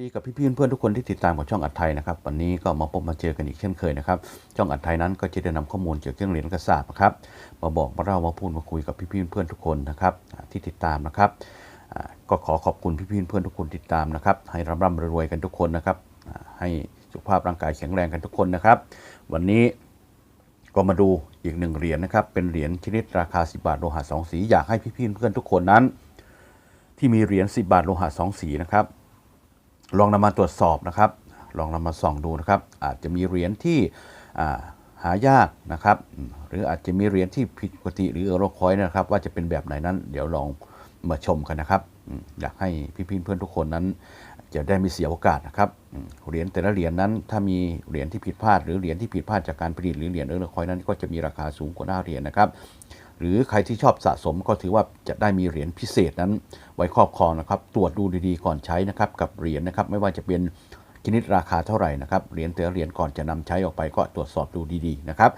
ดีกับพี่ๆเพื่อนๆทุกคนที่ติดตามกับช่องอัดไทยนะครับวันนี้ก็มาพบมาเจอกันอีกเช่นเคยนะครับช่องอัดไทยนั้นก็จะได้นำข้อมูลเกี่ยวกับเรื่องเหรียญกระสาบนะครับมาบอกมาเล่ามาพูดมาคุยกับพี่ๆเพื่อนๆทุกคนนะครับที่ติดตามนะครับก็ขอขอบคุณพี่ๆเพื่อนๆทุกคนติดตามนะครับให้ร่ำร่ำรวยกันทุกคนนะครับให้สุขภาพร่างกายแข็งแรงกันทุกคนนะครับ วันนี้ก็มาดูอีกหนึ่งเหรียญนะครับเป็นเหรียญชนิดราคา 10 บาทโลหะสองสีอยากให้พี่ๆเพื่อนๆทุกคนนั้น ที่มีเหรียญ10 บาทโลหะสองสีนะครับ ลองนำมาตรวจสอบนะครับ ลองนำมาส่องดูนะครับ อาจจะมีเหรียญที่หายากนะครับ หรืออาจจะมีเหรียญที่ผิดปกติหรือเออร์โรคอยน์นะครับ ว่าจะเป็นแบบไหนนั้น เดี๋ยวลองมาชมกันนะครับ อยากให้พี่ๆเพื่อนทุกคนนั้น จะได้ไม่เสียโอกาสนะครับ เหรียญแต่ละเหรียญนั้น ถ้ามีเหรียญที่ผิดพลาด หรือเหรียญที่ผิดพลาดจากการผลิตหรือเหรียญเออร์โรคอยน์นั้น ก็จะมีราคาสูงกว่าหน้าเหรียญนะครับ หรือใครที่ชอบสะสมก็ถือว่าจะได้มีเหรียญพิเศษนั้น ไว้ครอบครองนะครับ ตรวจดูดีๆก่อนใช้นะครับ กับเหรียญนะครับ ไม่ว่าจะเป็นชนิดราคาเท่าไหร่นะครับ เหรียญแต่เหรียญก่อนจะนำใช้ออกไปก็ตรวจสอบดูดีๆนะครับ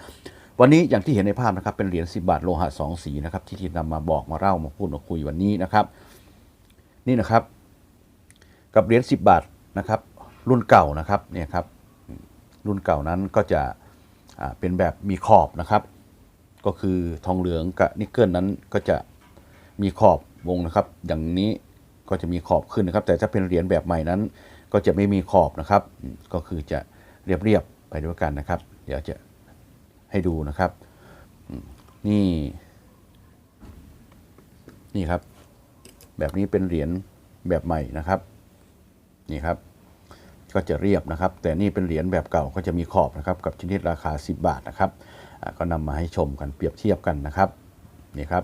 วันนี้อย่างที่เห็นในภาพนะครับ เป็นเหรียญ10 บาทโลหะสองสีนะครับ ที่ที่นำมาบอกมาเล่ามาพูดมาคุยวันนี้นะครับ นี่นะครับ กับเหรียญ10 บาทนะครับ รุ่นเก่านะครับเนี่ยครับรุ่นเก่านั้นก็จะเป็นแบบมีขอบนะครับ ก็คือทองเหลืองกับนิกเกิลนั้นก็จะมีขอบวงนะครับ อย่างนี้ก็จะมีขอบขึ้นนะครับ แต่ถ้าเป็นเหรียญแบบใหม่นั้น ก็จะไม่มีขอบนะครับ ก็คือจะเรียบๆไปด้วยกันนะครับ เดี๋ยวจะให้ดูนะครับ นี่ นี่ครับ แบบนี้เป็นเหรียญแบบใหม่นะครับ นี่ครับ ก็จะเรียบนะครับ แต่นี่เป็นเหรียญแบบเก่าก็จะมีขอบนะครับ กับชนิดราคา 10 บาทนะครับ ก็นำมาให้ชมกันเปรียบเทียบกันนะครับนี่ครับ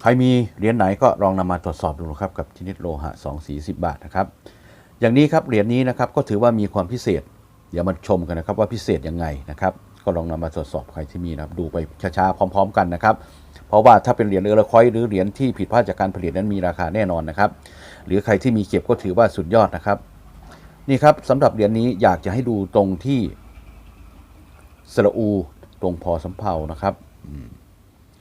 ใครมีเหรียญไหนก็ลองนำมาตรวจสอบดูนะครับกับชนิดโลหะ2สี10 บาทนะครับ อย่างนี้ครับเหรียญนี้นะครับก็ถือว่ามีความพิเศษ เดี๋ยวมาชมกันนะครับว่าพิเศษยังไงนะครับ ก็ลองนำมาตรวจสอบใครที่มีนะครับดูไปช้าๆพร้อม ๆ กันนะครับเพราะว่าถ้าเป็นเหรียญเออร์คอยหรือเหรียญที่ผิดพลาดจากการผลิตนั้นมีราคาแน่นอนนะครับ หรือใครที่มีเก็บก็ถือว่าสุดยอดนะครับ นี่ครับสำหรับเหรียญนี้อยากจะให้ดูตรงที่ สระอูตรงพอสำเภานะครับ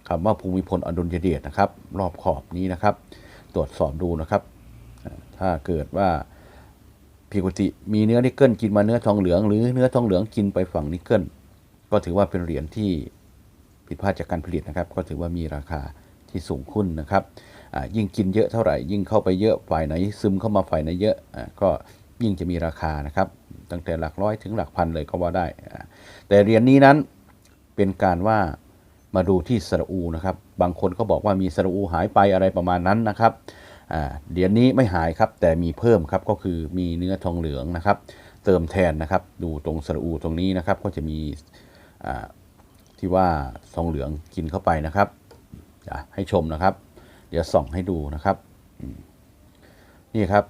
คำว่าภูมิพลอดุลยเดชนะครับ รอบขอบนี้นะครับ ตรวจสอบดูนะครับ ถ้าเกิดว่าผิดปกติมีเนื้อนิกเกิลกินมาเนื้อทองเหลือง หรือเนื้อทองเหลืองกินไปฝั่งนิกเกิลก็ถือว่าเป็นเหรียญที่ผิดพลาดจากการผลิตนะครับ ก็ถือว่ามีราคาที่สูงขึ้นนะครับอ่ายิ่งกินเยอะเท่าไหร่ ยิ่งเข้าไปเยอะฝ่ายไหนซึมเข้ามาฝ่ายไหนเยอะอ่าก็ ยิ่งจะมีราคานะครับ ตั้งแต่หลักร้อยถึงหลักพันเลยก็ว่าได้ แต่เหรียญนี้นั้นเป็นการว่ามาดูที่สระอูนะครับ บางคนก็บอกว่ามีสระอูหายไปอะไรประมาณนั้นนะครับเหรียญนี้ไม่หายครับ แต่มีเพิ่มครับก็คือมีเนื้อทองเหลืองนะครับ เติมแทนนะครับ ดูตรงสระอูตรงนี้นะครับ ก็จะมีที่ว่าทองเหลืองกินเข้าไปนะครับให้ชมนะครับ เดี๋ยวส่องให้ดูนะครับนี่ครับ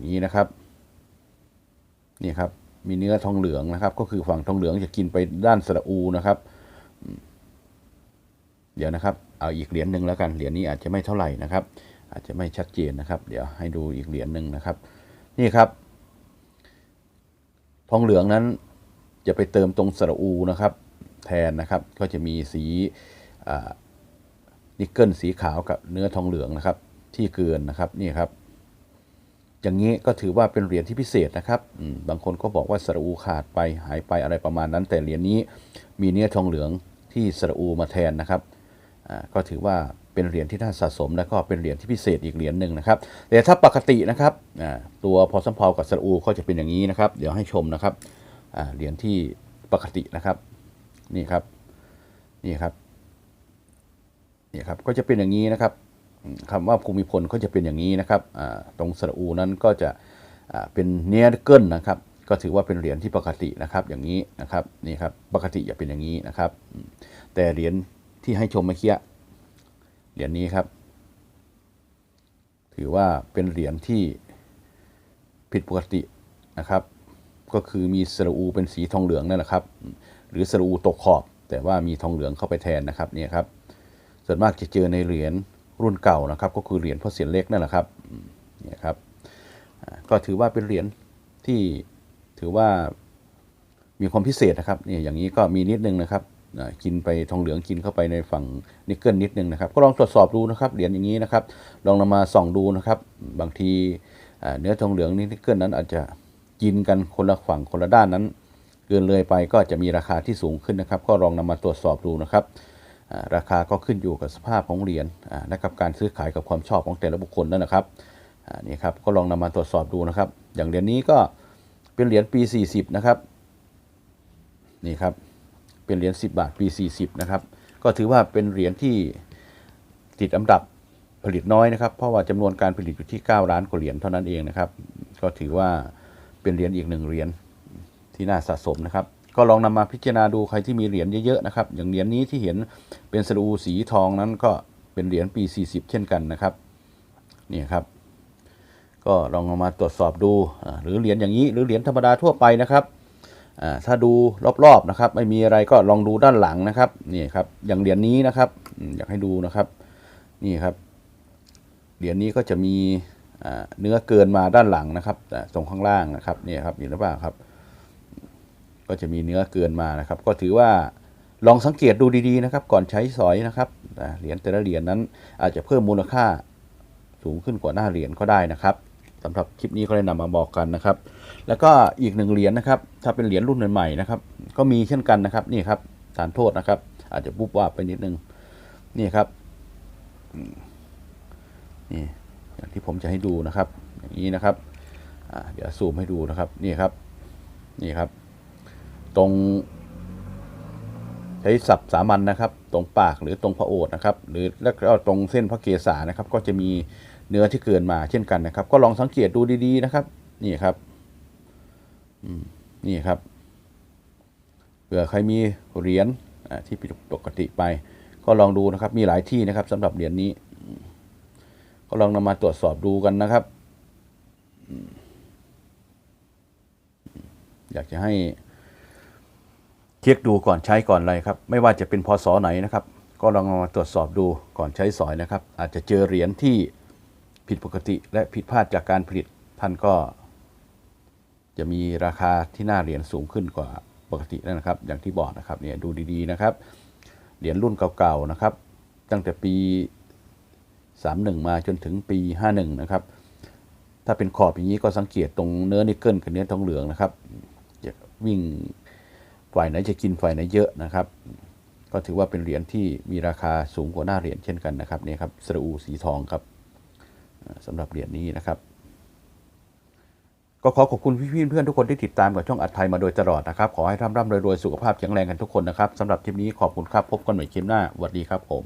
อย่างนี้นะครับนี่ครับ มีเนื้อทองเหลืองนะครับ ก็คือฝั่งทองเหลืองจะกินไปด้านสระอูนะครับ เดี๋ยวนะครับ เอาอีกเหรียญหนึ่งแล้วกัน เหรียญนี้อาจจะไม่เท่าไหร่นะครับ อาจจะไม่ชัดเจนนะครับ เดี๋ยวให้ดูอีกเหรียญหนึ่งนะครับ นี่ครับ ทองเหลืองนั้นจะไปเติมตรงสระอูนะครับ แทนนะครับ ก็จะมีสีนิกเกิลสีขาวกับเนื้อทองเหลืองนะครับ ที่เกินนะครับ นี่ครับ อย่างนี้ก็ถือว่าเป็นเหรียญที่พิเศษนะครับบางคนก็บอกว่าสระอูขาดไปหายไปอะไรประมาณนั้น แต่เหรียญนี้มีเนื้อทองเหลืองที่สระอูมาแทนนะครับก็ถือว่าเป็นเหรียญที่น่าสะสม และก็เป็นเหรียญที่พิเศษอีกเหรียญหนึ่งนะครับแต่ถ้าปกตินะครับตัวพอสัมพากับสระอูก็จะเป็นอย่างนี้นะครับ เดี๋ยวให้ชมนะครับเหรียญที่ปกตินะครับนี่ครับนี่ครับนี่ครับก็จะเป็นอย่างนี้นะครับ คำว่าภูมิพลก็จะเป็นอย่างนี้นะครับตรงสระอูนั้นก็จะเป็นเนียเกิลนะครับ ก็ถือว่าเป็นเหรียญที่ปกตินะครับ อย่างนี้นะครับนี่ครับปกติจะเป็นอย่างนี้นะครับ แต่เหรียญที่ให้ชมเมื่อกี้เหรียญนี้ครับ ถือว่าเป็นเหรียญที่ผิดปกตินะครับ ก็คือมีสระอูเป็นสีทองเหลืองนั่นแหละครับ หรือสระอูตกขอบ แต่ว่ามีทองเหลืองเข้าไปแทนนะครับเนี่ยครับ ส่วนมากจะเจอในเหรียญ รุ่นเก่านะครับ ก็คือเหรียญพ่อเสียนเล็กนั่นแหละครับเนี่ยครับก็ถือว่าเป็นเหรียญที่ถือว่ามีความพิเศษนะครับเนี่ยอย่างนี้ก็มีนิดนึงนะครับกินไปทองเหลืองกินเข้าไปในฝั่งนิกเกิลนิดนึงนะครับ ก็ลองตรวจสอบดูนะครับเหรียญอย่างนี้นะครับ ลองนำมาส่องดูนะครับ บางทีเนื้อทองเหลืองนิกเกิลนั้นอาจจะกินกันคนละฝั่งคนละด้านนั้น เกินเลยไปก็จะมีราคาที่สูงขึ้นนะครับ ก็ลองนำมาตรวจสอบดูนะครับ ราคาก็ขึ้นอยู่กับสภาพของเหรียญอ่าและกับการซื้อขายกับความชอบของแต่ละบุคคลนั่นนะครับนี่ครับก็ลองนำมาตรวจสอบดูนะครับ อย่างเหรียญนี้ก็เป็นเหรียญปี 40 นะครับนี่ครับเป็นเหรียญ10 บาทปี 40 นะครับ ก็ถือว่าเป็นเหรียญที่ติดอันดับผลิตน้อยนะครับ เพราะว่าจำนวนการผลิตอยู่ที่ 9 ล้านกว่าเหรียญเท่านั้นเองนะครับ ก็ถือว่าเป็นเหรียญอีกหนึ่งเหรียญที่น่าสะสมนะครับ ก็ลองนำมาพิจารณาดูใครที่มีเหรียญเยอะๆนะครับ อย่างเหรียญนี้ที่เห็นเป็นสรูสีทองนั้นก็เป็นเหรียญปี 40 เช่นกันนะครับนี่ครับ ก็ลองเอามาตรวจสอบดู หรือเหรียญอย่างนี้ หรือเหรียญธรรมดาทั่วไปนะครับถ้าดูรอบๆนะครับ ไม่มีอะไรก็ลองดูด้านหลังนะครับนี่ครับ อย่างเหรียญนี้นะครับ อยากให้ดูนะครับนี่ครับเหรียญนี้ก็จะมีเนื้อเกินมาด้านหลังนะครับตรงข้างล่างนะครับนี่ครับเห็นหรือเปล่าครับ ก็จะมีเนื้อเกินมานะครับ ก็ถือว่าลองสังเกตดูดีๆนะครับ ก่อนใช้สอยนะครับเหรียญแต่ละเหรียญนั้นอาจจะเพิ่มมูลค่าสูงขึ้นกว่าหน้าเหรียญก็ได้นะครับสำหรับคลิปนี้ก็เลยนำมาบอกกันนะครับ แล้วก็อีกหนึ่งเหรียญนะครับ ถ้าเป็นเหรียญรุ่นใหม่ๆนะครับ ก็มีเช่นกันนะครับนี่ครับฐานโทษนะครับ อาจจะบุบว่าบไปนิดนึงนี่ครับนี่อย่างที่ผมจะให้ดูนะครับ อย่างนี้นะครับเดี๋ยวซูมให้ดูนะครับ นี่ครับ นี่ครับ ตรง ใช้สับสามัญนะครับ ตรงปากหรือตรงพระโอษนะครับ หรือแล้วก็ตรงเส้นพระเกศานะครับ ก็จะมีเนื้อที่เกินมาเช่นกันนะครับ ก็ลองสังเกตดูดีๆนะครับ นี่ครับนี่ครับเผื่อใครมีเหรียญที่ผิดปกติไป ก็ลองดูนะครับ มีหลายที่นะครับสำหรับเหรียญนี้ ก็ลองนำมาตรวจสอบดูกันนะครับ อยากจะให้ เช็คดูก่อนใช้ก่อนอะไรครับ ไม่ว่าจะเป็นพศไหนนะครับ ก็ลองมาตรวจสอบดูก่อนใช้สอยนะครับ อาจจะเจอเหรียญที่ผิดปกติและผิดพลาดจากการผลิตท่านก็ จะมีราคาที่หน้าเหรียญสูงขึ้นกว่าปกติแล้วนะครับ อย่างที่บอกนะครับเนี่ยดูดีๆนะครับเหรียญรุ่นเก่าๆนะครับ ตั้งแต่ปี 31 มาจนถึงปี 51 นะครับ ถ้าเป็นขอบอย่างนี้ก็สังเกตตรงเนื้อนิกเกิลกับเนื้อทองเหลืองนะครับจะวิ่ง ฝ่ายไหนจะกินฝ่ายไหนเยอะนะครับ ก็ถือว่าเป็นเหรียญที่มีราคาสูงกว่าหน้าเหรียญเช่นกันนะครับนี่ครับสระอูสีทองครับอ่าสำหรับเหรียญนี้นะครับ ก็ขอขอบคุณพี่ๆเพื่อนทุกคนที่ติดตามกับช่องอัดไทยมาโดยตลอดนะครับ ขอให้ร่ำร่ำรวยๆสุขภาพแข็งแรงกันทุกคนนะครับสำหรับคลิปนี้ขอบคุณครับพบกันใหม่คลิปหน้าสวัสดีครับผม